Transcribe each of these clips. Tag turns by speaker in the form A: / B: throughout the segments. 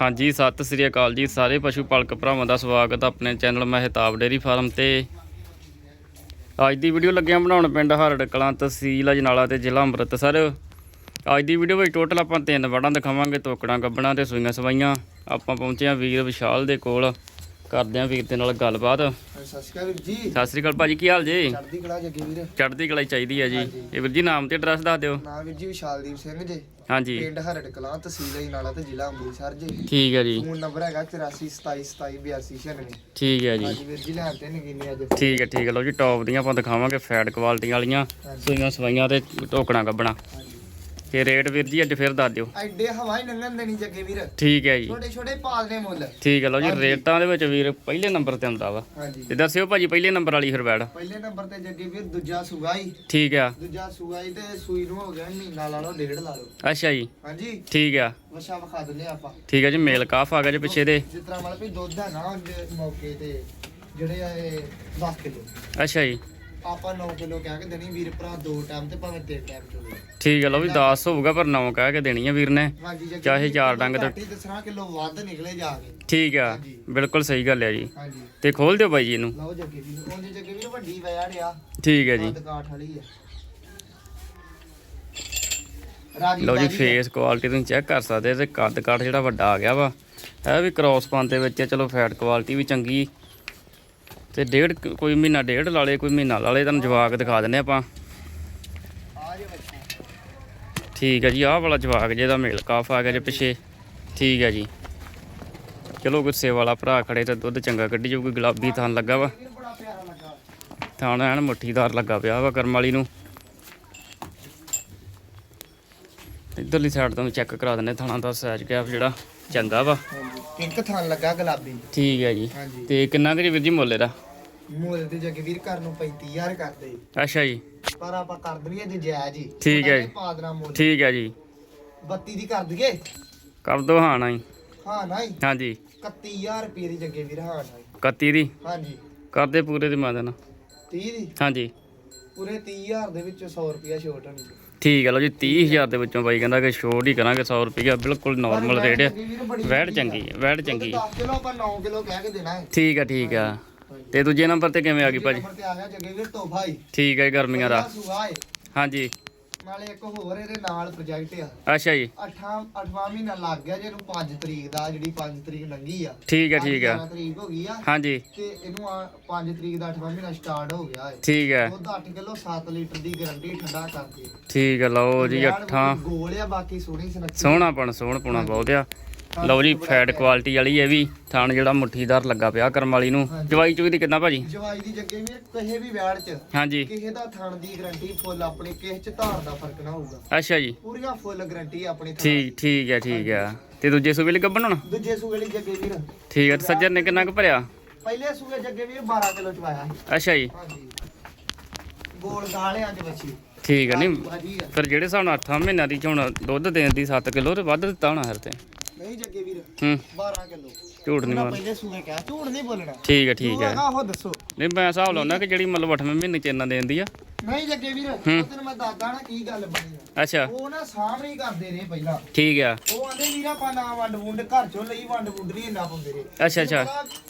A: ਹਾਂਜੀ, ਸਤਿ ਸ੍ਰੀ ਅਕਾਲ ਜੀ। ਸਾਰੇ ਪਸ਼ੂ ਪਾਲਕ ਭਰਾਵਾਂ ਦਾ ਸਵਾਗਤ ਹੈ ਆਪਣੇ ਚੈਨਲ ਮਹਿਤਾਬ ਡੇਰੀ ਫਾਰਮ ਤੇ। ਅੱਜ ਦੀ ਵੀਡੀਓ ਲੱਗਿਆ ਬਣਾਉਣ ਪਿੰਡ ਹਰੜ ਕਲਾਂ ਤਹਿਸੀਲ ਅਜਨਾਲਾ ਤੇ ਜ਼ਿਲ੍ਹਾ ਅੰਮ੍ਰਿਤਸਰ। ਅੱਜ ਦੀ ਵੀਡੀਓ ਵਿੱਚ ਟੋਟਲ ਆਪਾਂ ਤਿੰਨ ਵੜਾਂ ਦਿਖਾਵਾਂਗੇ, ਤੋਕੜਾਂ ਗੱਬਣਾ ਤੇ ਸੂਈਆਂ ਸਵਾਈਆਂ। ਆਪਾਂ ਪਹੁੰਚੇ ਹਾਂ ਵੀਰ ਵਿਸ਼ਾਲ ਦੇ ਕੋਲ। ਕਰਦੇ ਹਾਂ ਵੀਰ ਦੇ ਨਾਲ ਗੱਲਬਾਤ।
B: ਸਤਿ ਸ਼੍ਰੀ ਅਕਾਲ ਜੀ।
A: ਸਤਿ ਸ੍ਰੀ ਅਕਾਲ ਭਾਜੀ ਕੀ ਹਾਲ ਜੀ?
B: ਚੜ੍ਹਦੀ ਕਲਾ ਜੱਗੇ ਵੀਰ।
A: ਚੜ੍ਹਦੀ ਕਲਾਈ ਚਾਹੀਦੀ ਹੈ ਜੀ।
B: ਹਾਂਜੀ।
A: ਇਹ ਵੀਰ ਜੀ ਨਾਮ ਤੇ ਐਡਰੈਸ ਦੱਸ ਦਿਓ।
B: ਨਾਮ ਵੀਰ ਜੀ ਵਿਸ਼ਾਲਦੀਪ ਸਿੰਘ ਜੀ।
A: ਹਾਂਜੀ।
B: ਪਿੰਡ ਹਰੜ ਕਲਾਂ ਤਹਿਸੀਲ ਅਜਨਾਲਾ ਤੇ ਜ਼ਿਲ੍ਹਾ ਅੰਮ੍ਰਿਤਸਰ ਜੀ।
A: ਠੀਕ ਹੈ ਜੀ।
B: ਫੋਨ ਨੰਬਰ ਹੈਗਾ 8427278296
A: ਠੀਕ ਹੈ ਜੀ।
B: ਹਾਂਜੀ ਵੀਰ ਜੀ ਲੈਣ ਤੇ ਨਗੀਨੀ ਅੱਜ।
A: ਠੀਕ ਹੈ ਠੀਕ ਹੈ। ਲਓ ਜੀ ਟੌਪ ਦੀਆਂ ਆਪਾਂ ਦਿਖਾਵਾਂਗੇ ਫੈਟ ਕੁਆਲਿਟੀ ਵਾਲੀਆਂ। ਸੂਈਆਂ ਸਵਾਈਆਂ ਤੇ ਟੋਕਣਾ ਤੇ ਰੇਟ ਵੀਰ ਜੀ ਅੱਜ ਫਿਰ ਦੱਸ ਦਿਓ।
B: ਐਡੇ ਹਵਾਈ ਨੰਗਨ ਦੇਣੀ ਜੱਗੇ ਵੀਰ।
A: ਠੀਕ ਹੈ ਜੀ।
B: ਛੋਟੇ ਛੋਟੇ ਪਾਲਨੇ ਮੁੱਲ।
A: ਠੀਕ ਹੈ ਲਓ ਜੀ। ਰੇਟਾਂ ਦੇ ਵਿੱਚ ਵੀਰ ਪਹਿਲੇ ਨੰਬਰ ਤੇ ਹੁੰਦਾ ਵਾ।
B: ਹਾਂਜੀ।
A: ਤੇ ਦੱਸਿਓ ਭਾਜੀ ਪਹਿਲੇ ਨੰਬਰ ਵਾਲੀ ਫਿਰ ਬੈੜ
B: ਪਹਿਲੇ ਨੰਬਰ ਤੇ ਜੱਗੇ ਵੀਰ ਦੂਜਾ ਸੁਗਾਈ
A: ਠੀਕ ਆ।
B: ਦੂਜਾ ਸੁਗਾਈ ਤੇ ਸੂਈ ਨੂੰ ਹੋ ਗਿਆ ਮਹੀਨਾ ਲਾ ਲਓ ਡੇਢ ਲਾ ਲਓ।
A: ਅੱਛਾ ਜੀ।
B: ਹਾਂਜੀ।
A: ਠੀਕ ਆ।
B: ਵਸ਼ਾ ਵਿਖਾ ਦਿੰਦੇ ਆਪਾਂ।
A: ਠੀਕ ਹੈ ਜੀ ਮੇਲ ਕਾਫ ਆ ਗਿਆ ਜੀ ਪਿੱਛੇ ਦੇ।
B: ਜਿਸ ਤਰ੍ਹਾਂ ਮਤਲਬ ਵੀ ਦੁੱਧ ਹੈ ਨਾ ਮੌਕੇ ਤੇ ਜਿਹੜੇ ਆ ਇਹ 10 ਕਿਲੋ।
A: ਅੱਛਾ ਜੀ।
B: ਆਪਾਂ 9 ਕਿਲੋ ਕਹਿ ਕੇ ਦੇਣੀ ਵੀਰ ਭਰਾ ਦੋ ਟਾਈਮ ਤੇ ਭਾਵੇਂ ਤਿੰਨ ਟਾਈਮ ਚੋਵੇ
A: ਠੀਕ ਹੈ ਲਓ ਵੀ 10 ਹੋਊਗਾ ਪਰ 9 ਕਹਿ ਕੇ ਦੇਣੀ ਆ ਵੀਰ ਨੇ।
B: ਹਾਂਜੀ ਜੇ
A: ਚਾਹੇ ਚਾਰ ਡੰਗ ਤੇ-
B: ਦਸਰਾ ਕਿਲੋ ਵੱਧ ਨਿਕਲੇ ਜਾ ਕੇ।
A: ਠੀਕ ਆ
B: ਹਾਂਜੀ।
A: ਬਿਲਕੁਲ ਸਹੀ ਗੱਲ ਹੈ ਜੀ।
B: ਹਾਂਜੀ।
A: ਤੇ ਖੋਲ ਦਿਓ ਬਾਈ ਜੀ ਇਹਨੂੰ।
B: ਲਓ ਜੱਗੇ ਵੀ ਉਹਦੇ ਜੱਗੇ ਵੀ ਵੱਡੀ ਵੈੜ ਆ।
A: ਠੀਕ ਹੈ ਜੀ।
B: ਬੰਦ ਕਾਠ ਵਾਲੀ ਆ। ਰਾਜੀ
A: ਲਓ ਜੀ
B: ਬਾਜੀ ਆ।
A: ਫੇਸ ਕੁਆਲਿਟੀ ਤੁਸੀਂ ਚੈੱਕ ਕਰ ਸਕਦੇ ਤੇ ਕੱਦ ਕਾਠ ਜਿਹੜਾ ਵੱਡਾ ਆ ਗਿਆ ਵਾ। ਇਹ ਵੀ ਕ੍ਰਾਸ ਪਾਉਣ ਦੇ ਵਿੱਚ ਆ, ਚਲੋ ਫੈਟ ਕੁਆਲਿਟੀ ਵੀ ਚੰਗੀ। ਤੇ ਡੇਢ ਕੋਈ ਮਹੀਨਾ ਡੇਢ ਲਾਲੇ ਕੋਈ ਮਹੀਨਾ ਲਾਲੇ ਤੁਹਾਨੂੰ ਜਵਾਕ ਦਿਖਾ ਦਿੰਨੇ ਆਪਾਂ। ਠੀਕ ਹੈ ਜੀ ਆਹ ਵਾਲਾ ਜਵਾਕ ਜਿਹਦਾ ਮੇਲ ਕਾਫ ਆ ਗਿਆ ਜੇ ਪਿੱਛੇ। ਠੀਕ ਹੈ ਜੀ। ਚਲੋ ਗੁੱਸੇ ਵਾਲਾ ਭਰਾ ਖੜੇ ਤੇ ਦੁੱਧ ਚੰਗਾ ਕੱਢੀ ਜਾਊਗੀ ਗੁਲਾਬੀ ਥਾਨ ਲੱਗਾ ਵਾ। ਥਾਣ ਐਨ ਮੁੱਠੀਦਾਰ ਲੱਗਾ ਪਿਆ ਵਾ ਕਰਮ ਵਾਲੀ ਨੂੰ। ਇਧਰਲੀ ਸਾਈਡ ਤੋਂ ਚੈੱਕ ਕਰਾ ਦਿੰਨੇ ਥਾਣਾ ਦਾ ਸਾਈਜ਼ ਗੈਪ ਜਿਹੜਾ ਚੰਗਾ ਵਾ।
B: ਹਾਂਜੀ। ਪਿੰਕ ਥਾਂ ਲੱਗਾ ਗੁਲਾਬੀ।
A: ਠੀਕ ਹੈ ਜੀ। ਤੇ ਕਿੰਨਾ ਕਰੀ ਵੀਰ ਜੀ ਮੁੱਲ ਇਹਦਾ?
B: ਮੁੱਲ ਤੇ ਜੱਗੇ ਵੀਰ ਘਰ ਨੂੰ 35000 ਕਰਦੇ
A: ਅੱਛਾ ਜੀ।
B: ਪਰ ਆਪਾਂ ਕਰ ਦਈਏ ਜੇ ਜਾਇਜ਼ ਹੀ।
A: ਠੀਕ ਹੈ ਜੀ।
B: ਮੁੱਲ।
A: ਠੀਕ ਹੈ ਜੀ।
B: 32 ਦੀ ਕਰ ਦਈਏ?
A: ਕਰ ਦੋ ਹਾਂ ਨਾ ਜੀ
B: ਹਾਂ ਨਹੀਂ
A: ਹਾਂਜੀ
B: 31000 ਰੁਪਏ ਦੀ ਜੱਗੇ ਵੀਰ ਹਾਂ ਨਹੀਂ।
A: 31 ਦੀ?
B: ਹਾਂਜੀ
A: ਕਰਦੇ ਪੂਰੇ ਦੀ ਮੈਂ ਦੇਣਾ।
B: 30 ਦੀ?
A: ਹਾਂਜੀ
B: ਪੂਰੇ 30000 ਦੇ ਵਿੱਚੋਂ 100 ਰੁਪਿਆ ਛੋਟ ਹੋਣੀ
A: ਠੀਕ ਹੈ ਲਓ ਜੀ 30000 ਦੇ ਵਿੱਚੋਂ ਬਾਈ ਕਹਿੰਦਾ ਕਿ ਛੋਟ ਹੀ ਕਰਾਂਗੇ 100 ਰੁਪਏ ਬਿਲਕੁਲ ਨਾਰਮਲ ਰੇਟ ਹੈ। ਵੈੜ ਚੰਗੀ ਹੈ ਵੈੜ ਚੰਗੀ ਹੈ।
B: 10 ਕਿਲੋ ਆਪਾਂ 9 ਕਿਲੋ ਕਹਿ ਕੇ ਦੇਣਾ ਹੈ।
A: ਠੀਕ ਆ ਠੀਕ ਆ ਤੇ ਦੂਜੇ ਨੰਬਰ ਤੇ ਕਿਵੇਂ ਆ ਗਈ ਭਾਜੀ?
B: ਨੰਬਰ ਤੇ ਆ ਗਿਆ ਜੱਗੇ ਵੀਰ ਤੋਹਫਾ ਹੀ
A: ਠੀਕ ਹੈ ਗਰਮੀਆਂ ਦਾ। ਹਾਂਜੀ।
B: ਨਾਲੇ ਇੱਕ ਹੋਰ ਇਹਦੇ ਨਾਲ ਪ੍ਰੋਜੈਕਟ ਆ।
A: ਅੱਛਾ ਜੀ।
B: 8 8ਵਾਂ ਮਹੀਨਾ ਲੱਗ ਗਿਆ ਜਿਹਨੂੰ 5 ਤਰੀਕ ਦਾ ਜਿਹੜੀ 5 ਤਰੀਕ ਲੰਘੀ ਆ।
A: ਠੀਕ ਹੈ ਠੀਕ ਆ।
B: 11 ਤਰੀਕ ਹੋ ਗਈ ਆ।
A: ਹਾਂਜੀ।
B: ਤੇ ਇਹਨੂੰ 5 ਤਰੀਕ ਦਾ 8ਵਾਂ ਮਹੀਨਾ ਸਟਾਰਟ ਹੋ ਗਿਆ ਹੈ
A: ਠੀਕ ਹੈ
B: ਦੁੱਧ 8 ਕਿਲੋ 7 ਲੀਟਰ ਦੀ ਗਾਰੰਟੀ ਠੰਡਾ ਕਰਦੇ
A: ਠੀਕ ਹੈ ਲਓ ਜੀ
B: ਯਾਰ
A: ਅੱਠਾਂ।
B: ਗੋਲ ਆ ਬਾਕੀ ਸੋਹਣੀ ਸੁਨੱਖੀ।
A: ਸੋਹਣਾਪਣ ਸੋਹਣਪੁਣਾ ਬਹੁਤ ਆ। ਲਓ ਜੀ ਫੈਟ ਕੁਆਲਿਟੀ ਵਾਲੀ ਇਹ ਵੀ ਥਾਣ ਜਿਹੜਾ ਮੁੱਠੀਦਾਰ ਲੱਗਾ ਪਿਆ ਕਰਮ ਵਾਲੀ ਨੂੰ।
B: ਹਾਂਜੀ।
A: ਜਵਾਈ ਚੁਈ ਦੀ ਕਿੰਨਾ ਭਾਜੀ?
B: ਜਵਾਈ ਦੀ ਜੱਗੇ ਵੀ ਕਿਸੇ ਵੀ ਵੈੜ ਚ
A: ਹਾਂਜੀ।
B: ਕਿਸੇ ਦਾ ਥਣ ਦੀ ਗਾਰੰਟੀ ਫੁੱਲ ਆਪਣੀ ਕਿਸੇ ਚ ਧਾਰ ਦਾ ਫ਼ਰਕ ਨਾ ਹੋਊਗਾ।
A: ਅੱਛਾ ਜੀ।
B: ਪੂਰੀਆਂ ਫੁੱਲ ਗਾਰੰਟੀ ਆਪਣੀ
A: ਠੀਕ ਠੀਕ ਹੈ ਠੀਕ ਹੈ। ਤੇ ਦੂਜੇ ਸੂਬੇ ਲਈ ਗੱਬਣ ਹੁਣ?
B: ਦੂਜੇ ਸੂਏ ਲਈ ਜੱਗੇ ਵੀਰ।
A: ਠੀਕ ਹੈ ਤੇ ਸੱਜਰ ਨੇ ਕਿੰਨਾ ਕੁ ਭਰਿਆ?
B: ਪਹਿਲੇ ਸੂਏ ਜੱਗੇ ਵੀਰ 12 ਕਿਲੋ ਚਵਾਇਆ ਸੀ।
A: ਅੱਛਾ ਜੀ।
B: ਹਾਂਜੀ। ਗੋਲ ਗਾਲਿਆਂ ਚ ਬੱਚੀ
A: ਠੀਕ ਹੈ ਨਹੀਂ
B: ਆ
A: ਫਿਰ ਜਿਹੜੇ ਹਿਸਾਬ ਨਾਲ 8 ਮਹੀਨਿਆਂ ਦੀ ਹੁਣ ਦੁੱਧ ਦੇਣ ਦੀ 7 ਕਿਲੋ ਤੇ ਵੱਧ ਦਿੱਤਾ ਹੋਣਾ ਫਿਰ ਤੇ।
B: ਨਹੀਂ ਜੱਗੇ ਵੀਰ।
A: ਹੂੰ।
B: 12 ਕਿਲੋ।
A: ਝੂਠ ਨਹੀਂ
B: ਉਹਨਾਂ
A: ਮਾਰ
B: ਪਹਿਲੇ ਸੂਏ ਕਿਹਾ ਝੂਠ ਨਹੀਂ ਬੋਲਣਾ।
A: ਠੀਕ ਹੈ ਠੀਕ ਹੈ
B: ਹੈਗਾ ਉਹ ਦੱਸੋ।
A: ਨਹੀਂ ਮੈਂ ਹਿਸਾਬ ਲਾਉਣਾ ਕਿ ਜਿਹੜੀ ਮਤਲਬ 8ਵੇਂ ਮਹੀਨੇ ਚ ਇੰਨਾ ਦੇਣ ਦੀ ਆ।
B: ਨਹੀਂ ਜੱਗੇ ਵੀਰ ਉਹ। ਤੈਨੂੰ ਮੈਂ ਦੱਸਦਾ ਨਾ ਕੀ ਗੱਲ ਬਣੀ।
A: ਅੱਛਾ।
B: ਉਹ ਨਾ ਸਾਹਮਣੇ ਹੀ ਕਰਦੇ ਰਹੇ ਪਹਿਲਾਂ।
A: ਠੀਕ ਆ।
B: ਉਹ ਆਂਦੇ ਵੀਰਾ ਪਾ ਨਾ ਵੰਡ ਵੁੰਡ ਘਰ ਚੋਂ ਲਈ ਵੰਡ ਵੁੰਡ ਨਹੀਂ ਇੰਨਾ ਪਾਉਂਦੇ ਰਹੇ।
A: ਅੱਛਾ ਅੱਛਾ।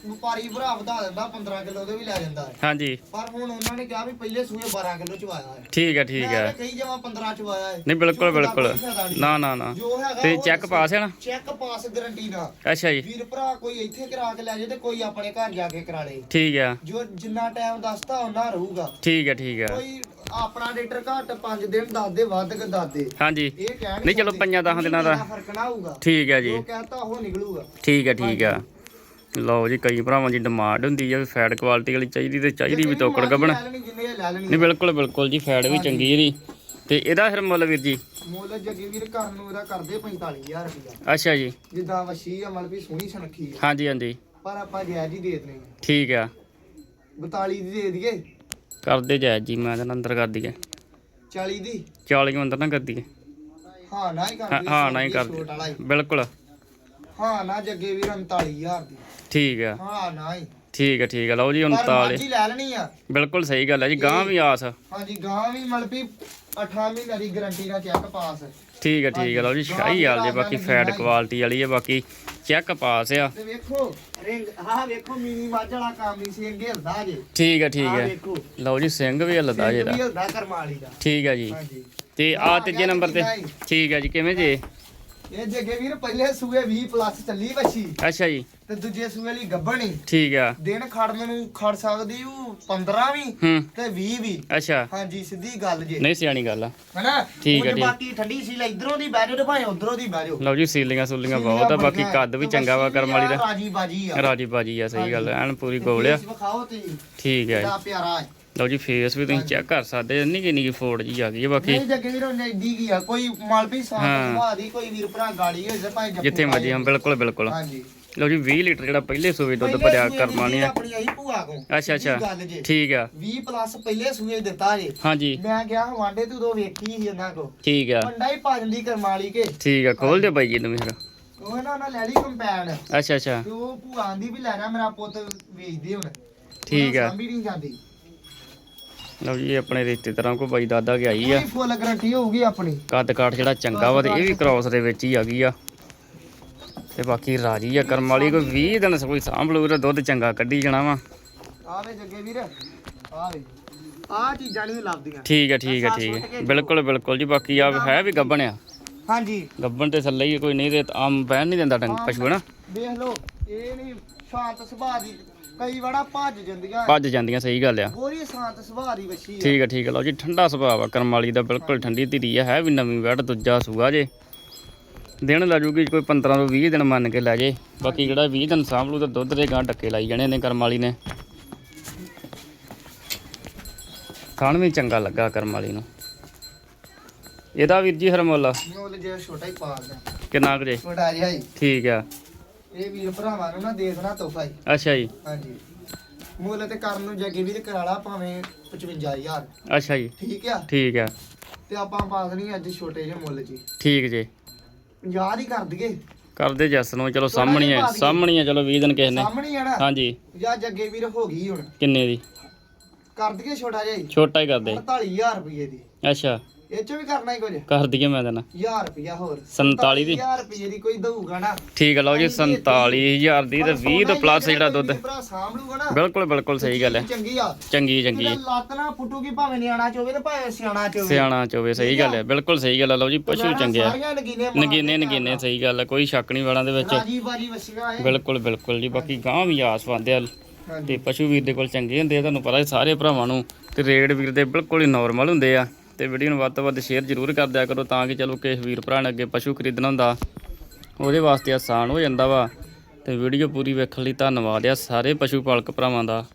B: ਵਪਾਰੀ ਭਰਾ ਵਧਾ ਦਿੰਦਾ 15 ਕਿਲੋ ਦੇ ਵੀ ਲੈ ਜਾਂਦਾ।
A: ਹਾਂਜੀ।
B: ਪਰ ਹੁਣ ਉਹਨਾਂ ਨੇ ਕਿਹਾ ਵੀ ਪਹਿਲੇ ਸੂਏ 12 ਕਿਲੋ ਚਵਾਇਆ ਹੈ
A: ਠੀਕ ਹੈ ਠੀਕ
B: ਮੈਂ
A: ਹੈ
B: ਕਹੀ ਜਾਵਾਂ 15 ਚਵਾਇਆ ਹੈ
A: ਨਹੀਂ ਬਿਲਕੁਲ ਬਿਲਕੁਲ।
B: ਕੋਈ।
A: ਨਾ ਨਾ ਨਾ। ਤੇ ਚੈੱਕ। ਪਾਸ ਹੈ ਨਾ?
B: ਚੈੱਕ ਪਾਸ ਗਾਰੰਟੀ ਨਾਲ।
A: ਅੱਛਾ ਜੀ।
B: ਵੀਰ ਭਰਾ ਕੋਈ ਇੱਥੇ ਕਰਾ ਕੇ ਲੈ ਜੇ ਤੇ ਕੋਈ ਆਪਣੇ ਘਰ ਜਾ ਕੇ ਕਰਾ ਲੇ
A: ਠੀਕ ਆ।
B: ਜੋ ਜਿੰਨਾ ਟਾਈਮ ਦੱਸਦਾ ਉਹਨਾਂ ਰਹੂਗਾ।
A: ਠੀਕ ਹੈ ਠੀਕ ਆ।
B: ਕੋਈ ਆਪਣਾ ਲੀਟਰ ਘੱਟ 5 ਦਿਨ ਦੱਸ ਦੇ ਵੱਧ ਕੇ ਦੱਸ ਦੇ
A: ਹਾਂਜੀ।
B: ਇਹ ਕਹਿ
A: ਨਹੀਂ, ਚਲੋ। ਪੰਜਾਂ ਦਸਾਂ ਦਿਨਾਂ ਦਾ।
B: ਫ਼ਰਕ ਨਾ ਹੋਊਗਾ
A: ਠੀਕ ਹੈ ਜੀ।
B: ਜੋ ਕਹਤਾ ਉਹ ਨਿਕਲੂਗਾ।
A: ਠੀਕ ਹੈ ਠੀਕ ਆ ਲਓ ਜੀ ਕਈ ਭਰਾਵਾਂ ਦੀ ਡਿਮਾਂਡ ਹੁੰਦੀ ਆ ਵੀ ਫੈਟ ਕੁਆਲਿਟੀ ਵਾਲੀ ਚਾਹੀਦੀ ਤੇ ਚਾਹੀਦੀ ਵੀ ਤੋਕੜ ਗੱਬਣ। ਨਹੀਂ ਬਿਲਕੁਲ ਬਿਲਕੁਲ ਜੀ ਫੈਟ ਵੀ ਚੰਗੀ ਇਹਦੀ। ਤੇ ਇਹਦਾ ਫਿਰ ਮੁੱਲ ਵੀਰ ਜੀ?
B: ਮੁੱਲ ਜੱਗੀ ਵੀਰ ਘਰ ਨੂੰ ਇਹਦਾ ਕਰਦੇ 45000 ਰੁਪਇਆ
A: ਅੱਛਾ ਜੀ।
B: ਜਿੱਦਾਂ ਵਸ਼ੀ ਆ ਮਤਲਬ ਵੀ ਸੋਹਣੀ ਸੁਨੱਖੀ ਆ।
A: ਹਾਂਜੀ ਹਾਂਜੀ।
B: ਪਰ ਆਪਾਂ ਜਾਇਜ਼ ਹੀ ਦੇ ਦੇਣੀ
A: ਠੀਕ ਆ।
B: 42 ਦੀ ਦੇ ਦਈਏ।
A: ਕਰਦੇ ਜਾਇਜ਼ ਜੀ ਮੈਂ ਤਾਂ ਅੰਦਰ ਕਰ ਦਈਏ।
B: 40 ਦੀ।
A: 40 ਨੂੰ ਅੰਦਰ ਨਾ ਕਰ ਦਈਏ
B: ਹਾਂ ਨਾ ਹੀ ਕਰ
A: ਹਾਂ
B: ਦਈਏ
A: ਹਾਂ ਕਰ
B: ਛੋਟ ਵਾਲਾ ਹੀ।
A: ਬਿਲਕੁਲ।
B: ਹਾਂ ਨਾ ਜੱਗੇ ਵੀਰ 39000 ਦੀ।
A: ਠੀਕ ਆ।
B: ਹਾਂ ਨਾ ਹੀ।
A: ਠੀਕ ਆ ਠੀਕ ਆ। ਲਓ ਜੀ
B: ਪਰ
A: 39
B: ਮਰਜ਼ੀ ਲੈ ਲੈਣੀ ਆ।
A: ਬਿਲਕੁਲ ਸਹੀ ਗੱਲ ਹੈ ਜੀ ਗਾਂ ਵੀ ਆਸ।
B: ਹਾਂਜੀ ਗਾਂ ਵੀ ਵੀ 8 ਮਹੀਨਿਆਂ ਦੀ ਗਾਰੰਟੀ ਨਾਲ ਚੈੱਕ ਪਾਸ
A: ਠੀਕ ਹੈ ਠੀਕ ਹੈ ਲਓ ਜੀ ਸ਼ਾਹੀ ਹਾਲ ਜੇ ਬਾਕੀ ਫੈਟ ਕੁਆਲਿਟੀ ਵਾਲੀ ਹੈ ਬਾਕੀ ਚੈੱਕ ਪਾਸ ਆ।
B: ਤੇ ਵੇਖੋ ਰਿੰਗ ਆਹ ਵੇਖੋ ਮੀਨੀ ਮੱਝ ਵਾਲਾ ਕੰਮ ਹੀ ਸੀ ਅੱਗੇ ਹਿਲਦਾ ਜੇ।
A: ਠੀਕ ਹੈ ਠੀਕ ਹੈ ਲਓ ਜੀ ਸਿੰਘ ਵੀ ਹਲਦਾ ਜੇ ਦਾ
B: ਹਿਲਦਾ ਕਰਮਾਲੀ ਦਾ।
A: ਠੀਕ ਹੈ ਜੀ। ਤੇ ਆ ਤੀਜੇ ਨੰਬਰ ਤੇ। ਠੀਕ ਹੈ ਜੀ ਕਿਵੇਂ ਜੇ?
B: ਇਹ ਜੱਗੇ ਵੀਰ ਪਹਿਲੇ ਸੂਏ 20 ਪਲੱਸ ਚੱਲੀ ਵੱਛੀ।
A: ਅੱਛਾ ਜੀ।
B: ਤੇ ਦੂਜੇ ਸੂਏ ਲਈ ਗੱਭਣੀ
A: ਠੀਕ ਆ।
B: ਦਿਨ ਖੜਨ ਨੂੰ ਖੜ ਸਕਦੀ ਉਹ 15 ਵੀ
A: ਹੂੰ।
B: ਤੇ 20 ਵੀ
A: ਅੱਛਾ।
B: ਹਾਂਜੀ ਸਿੱਧੀ ਗੱਲ ਜੇ।
A: ਨਹੀਂ ਸਿਆਣੀ ਗੱਲ ਆ।
B: ਹਨਾ?
A: ਠੀਕ ਹੈ,
B: ਉਂਝ
A: ਠੀਕ।
B: ਬਾਕੀ ਠੰਡੀ ਸੀ ਲੈ ਇਧਰੋਂ ਦੀ ਬਹਿ ਜਾਓ ਤੇ ਭਾਵੇਂ ਉਧਰੋਂ ਦੀ ਬਹਿ ਜਾਓ।
A: ਲਓ ਜੀ ਸੀਲੀਆਂ ਸੂਲੀਆਂ ਬਹੁਤ ਆ ਬਾਕੀ ਕੱਦ ਵੀ ਚੰਗਾ ਵਾ ਕਰਮ ਵਾਲੀ ਦਾ।
B: ਰਾਜੀ ਬਾਜੀ ਆ।
A: ਰਾਜੀ ਬਾਜੀ ਆ ਸਹੀ ਗੱਲ ਐਨ ਪੂਰੀ ਗੋਲ ਆ।
B: ਫੇਸ ਵਿਖਾਓ ਤੇ
A: ਠੀਕ
B: ਪਿਆਰਾ ਹੈ।
A: ਲਓ ਜੀ ਫੇਸ ਵੀ ਤੁਸੀਂ ਚੈੱਕ ਕਰ ਸਕਦੇ ਨਿੱਕੀ ਨਿੱਕੀ ਫੋੜ ਜੀ ਆ ਗਈ ਹੈ ਬਾਕੀ।
B: ਨਹੀਂ ਜੱਗੇ ਵੀਰ ਉਹਨੇ ਏਡੀ ਕੀ ਆ? ਕੋਈ ਮਲਪੀ ਸਾਹ
A: ਹਾਂ।
B: ਸੁਭਾਅ ਦੀ ਕੋਈ ਵੀਰ ਭਰਾ ਗਾੜੀ ਹੋਏ ਤੇ ਭਾਵੇਂ ਜੱਫੂ
A: ਜਿੱਥੇ ਮਰਜ਼ੀ ਹਾਂ। ਬਿਲਕੁਲ ਬਿਲਕੁਲ।
B: ਹਾਂਜੀ।
A: ਲਓ ਜੀ 20 ਲੀਟਰ ਜਿਹੜਾ ਪਹਿਲੇ ਸੂਏ ਦੁੱਧ ਭਰਿਆ ਕਰਮਾ
B: ਦੀ
A: ਨੇ।
B: ਆਪਣੀ ਭੂਆ ਕੋ
A: ਅੱਛਾ ਅੱਛਾ। ਠੀਕ ਆ।
B: 20 ਪਲੱਸ ਪਹਿਲੇ ਸੂਏ ਦਿੱਤਾ ਜੇ।
A: ਹਾਂਜੀ।
B: ਮੈਂ ਗਿਆ ਹਵਾਂਡੇ ਤੇ ਉਦੋਂ ਵੇਖੀ ਸੀ ਇਹਨਾਂ ਕੋ
A: ਠੀਕ ਆ।
B: ਪੰਡਾ ਹੀ ਪਾ ਜਾਂਦੀ ਕਰਮਾਲੀ ਕੇ।
A: ਠੀਕ ਆ ਖੋਲ ਦਿਓ ਬਾਈ ਜੀ ਨੂੰ ਫਿਰ।
B: ਉਹ ਨਾ ਉਹਨਾਂ ਲੈ ਲਈ ਕੰਪੈਨ
A: ਅੱਛਾ ਅੱਛਾ।
B: ਤੇ ਉਹ ਭੂਆ ਆਂਦੀ ਵੀ ਲੈ ਜਾ ਮੇਰਾ ਪੁੱਤ ਵੇਚਦੇ ਹੁਣ।
A: ਠੀਕ ਆ।
B: ਸਾਂਭੀ ਨਹੀਂ ਜਾਂਦੀ।
A: ਲਓ ਜੀ ਇਹ ਆਪਣੇ ਰਿਸ਼ਤੇਦਾਰਾਂ ਕੋ ਬਾਈ ਦਾਦਾ ਕੇ ਆਈ ਆ।
B: ਫੁੱਲ ਗਰੰਟੀ ਹੋਊਗੀ ਆਪਣੀ।
A: ਕੱਦ ਕਾਠ ਜਿਹੜਾ ਚੰਗਾ ਵਾ ਤੇ ਇਹ ਵੀ ਕ੍ਰਾਸ ਦੇ ਵਿੱਚ ਹੀ ਆ ਗਈ ਆ। ਤੇ ਬਾਕੀ ਰਾਜੀ ਆ ਕਰਮ ਵਾਲੀ ਕੋਈ 20 ਦਿਨ ਕੋਈ ਸਾਂਭ ਲਊ ਤੇ ਦੁੱਧ ਚੰਗਾ ਕੱਢੀ ਜਾਣਾ ਵਾ।
B: ਆਵੇ ਜੱਗੇ ਵੀਰ ਆਵੇ। ਆ ਚੀਜ਼ਾਂ ਨਹੀਂ ਲੱਭਦੀਆਂ।
A: ਠੀਕ ਆ ਠੀਕ ਆ ਠੀਕ ਆ। ਬਿਲਕੁਲ ਬਿਲਕੁਲ ਜੀ ਬਾਕੀ ਆ ਹੈ ਵੀ ਗੱਬਣ ਆ।
B: ਹਾਂਜੀ।
A: ਗੱਬਣ ਤੇ ਥੱਲੇ ਹੀ ਕੋਈ ਨਹੀਂ ਤੇ ਆਮ ਬਹਿਣ ਨਹੀਂ ਦਿੰਦਾ ਡੰਗ ਪਸ਼ੂ ਨਾ
B: ਵੇਖ ਲਓ ਇਹ ਨਹੀਂ ਸ਼ਾਂਤ ਸੁਭਾਅ ਦੀ ਕਈ ਵੜਾ ਭੱਜ ਜਾਂਦੀਆਂ।
A: ਭੱਜ ਜਾਂਦੀਆਂ ਸਹੀ ਗੱਲ ਆ।
B: ਬੋਰੀ ਸ਼ਾਂਤ ਸੁਭਾਅ ਦੀ ਵੱਛੀ ਆ।
A: ਠੀਕ ਆ ਠੀਕ ਆ ਲਓ ਜੀ ਠੰਡਾ ਸੁਭਾਅ ਆ ਕਰਮ ਵਾਲੀ ਦਾ ਬਿਲਕੁਲ ਠੰਡੀ ਧੀਰੀ ਆ ਹੈ ਵੀ ਨਵੀਂ ਵੈੜ ਦੂਜਾ ਸੂਆ ਜੇ। ਦਿਨ ਲੈ ਜੂਗੀ ਕੋਈ 15 ਤੋਂ 20 ਦਿਨ ਮੰਨ ਕੇ ਲੈ ਜੇ। ਬਾਕੀ ਜਿਹੜਾ 20 ਦਿਨ ਸਾਂਭ ਲੂ ਤਾਂ ਦੁੱਧ ਦੇ ਗਾਂ ਟੱਕੇ ਲਾਈ ਜਾਣੇ ਨੇ ਕਰਮ ਵਾਲੀ ਨੇ। ਖਾਣ ਵੀ ਚੰਗਾ ਲੱਗਾ ਕਰਮ ਵਾਲੀ ਨੂੰ। ਇਹਦਾ ਵੀਰ ਜੀ ਹਰਮੋਲਾ।
B: ਮੁੱਲ ਜੇ ਛੋਟਾ ਹੀ ਪਾਲਦਾ
A: ਕਿੰਨਾ ਕੁ ਜੇ?
B: ਛੋਟਾ ਜਿਹਾ ਹੀ।
A: ਠੀਕ ਆ।
B: ਇਹ ਵੀਰ ਭਰਾਵਾਂ ਨੂੰ ਨਾ ਦੇ ਦੇਣਾ ਤੋਹਫਾ ਹੀ
A: ਅੱਛਾ ਜੀ।
B: ਹਾਂਜੀ। ਮੁੱਲ ਤੇ ਕਰਨ ਨੂੰ ਜੱਗੇ ਵੀਰ ਕਰਾਲਾ ਭਾਵੇਂ 55000
A: ਅੱਛਾ ਜੀ।
B: ਠੀਕ ਆ?
A: ਠੀਕ ਆ।
B: ਤੇ ਆਪਾਂ ਪਾ ਦੇਣੀ ਅੱਜ ਛੋਟੇ ਜਿਹੇ ਮੁੱਲ ਜੀ।
A: ਠੀਕ ਜੇ।
B: 50 ਹੀ ਕਰ ਦਈਏ।
A: ਕਰਦੇ ਜੱਸ ਨੂੰ ਚਲੋ ਸਾਹਮਣੀ ਆ ਸਾਹਮਣੀ ਆ ਚਲੋ 20 ਦਿਨ ਕਿਸੇ ਨੇ।
B: ਸਾਹਮਣੇ ਹੀ ਆ ਨਾ।
A: ਹਾਂਜੀ।
B: ਜਾਂ ਜੱਗੇ ਵੀਰ ਹੋ ਗਈ ਹੁਣ।
A: ਕਿੰਨੇ ਦੀ?
B: ਕਰ ਦਈਏ ਛੋਟਾ ਜਿਹਾ ਹੀ
A: ਛੋਟਾ ਹੀ ਕਰਦੇ
B: 48000 ਰੁਪਏ ਦੀ।
A: ਅੱਛਾ।
B: ਇਹ ਚ ਵੀ ਕਰਨਾ ਹੀ ਕੁਝ।
A: ਕਰ ਦਈਏ ਮੈਂ ਦੇਣਾ
B: 1000 ਰੁਪਿਆ ਹੋਰ।
A: 47 ਦੀ।
B: 1000 ਰੁਪਏ ਦੀ ਕੋਈ ਦਊਗਾ ਨਾ।
A: ਠੀਕ ਆ ਲਓ ਜੀ 47000 ਦੀ। ਤੇ 20 ਤੋਂ ਪਲੱਸ ਜਿਹੜਾ ਦੁੱਧ।
B: ਭਰਾ ਸਾਂਭ ਲੂਗਾ ਨਾ
A: ਬਿਲਕੁਲ ਬਿਲਕੁਲ ਸਹੀ ਗੱਲ ਹੈ।
B: ਚੰਗੀ ਆ।
A: ਚੰਗੀ ਚੰਗੀ।
B: ਲੱਤ ਨਾ ਫੁੱਟੂਗੀ ਭਾਵੇਂ ਨਿਆਣਾ ਚੋਵੇ ਤੇ ਭਾਵੇਂ ਸਿਆਣਾ ਚੋਵੇ
A: ਸਿਆਣਾ ਚੋਵੇ ਸਹੀ ਗੱਲ ਹੈ ਬਿਲਕੁਲ ਸਹੀ ਗੱਲ ਹੈ ਲਓ ਜੀ ਪਸ਼ੂ ਚੰਗੇ ਆ।
B: ਨਗੀਨੇ
A: ਨਗੀਨੇ ਸਹੀ ਗੱਲ ਹੈ ਕੋਈ ਸ਼ੱਕ ਨਹੀਂ ਵਾਲਾਂ ਦੇ ਵਿੱਚ।
B: ਰਾਜੀ ਬਾਜੀ ਵਸੀਆਂ ਹੈ
A: ਬਿਲਕੁਲ ਬਿਲਕੁਲ ਜੀ ਬਾਕੀ ਗਾਂ ਵੀ ਆਸ ਪਾਉਂਦੇ ਆ। ਤੇ ਪਸ਼ੂ ਵੀਰ ਦੇ ਕੋਲ ਚੰਗੇ ਹੁੰਦੇ ਆ ਤੁਹਾਨੂੰ ਪਤਾ ਹੈ ਸਾਰੇ ਭਰਾਵਾਂ ਨੂੰ ਤੇ ਰੇਡ ਵੀਰ ਦੇ ਬਿਲਕੁਲ ਹੀ ਨਾਰਮਲ ਹੁੰਦੇ ਆ। ਤੇ ਵੀਡੀਓ ਨੂੰ ਵੱਧ ਤੋਂ ਵੱਧ ਸ਼ੇਅਰ ਜ਼ਰੂਰ ਕਰ ਦਿਆ ਕਰੋ ਤਾਂ ਕਿ ਚਲੋ ਕਿਸੇ ਵੀਰ ਭਰਾ ਨੇ ਅੱਗੇ ਪਸ਼ੂ ਖਰੀਦਣਾ ਹੁੰਦਾ। ਉਹਦੇ ਵਾਸਤੇ ਆਸਾਨ ਹੋ ਜਾਂਦਾ ਵਾ। ਤੇ ਵੀਡੀਓ ਪੂਰੀ ਵੇਖਣ ਲਈ ਧੰਨਵਾਦ ਆ ਸਾਰੇ ਪਸ਼ੂ ਪਾਲਕ ਭਰਾਵਾਂ ਦਾ।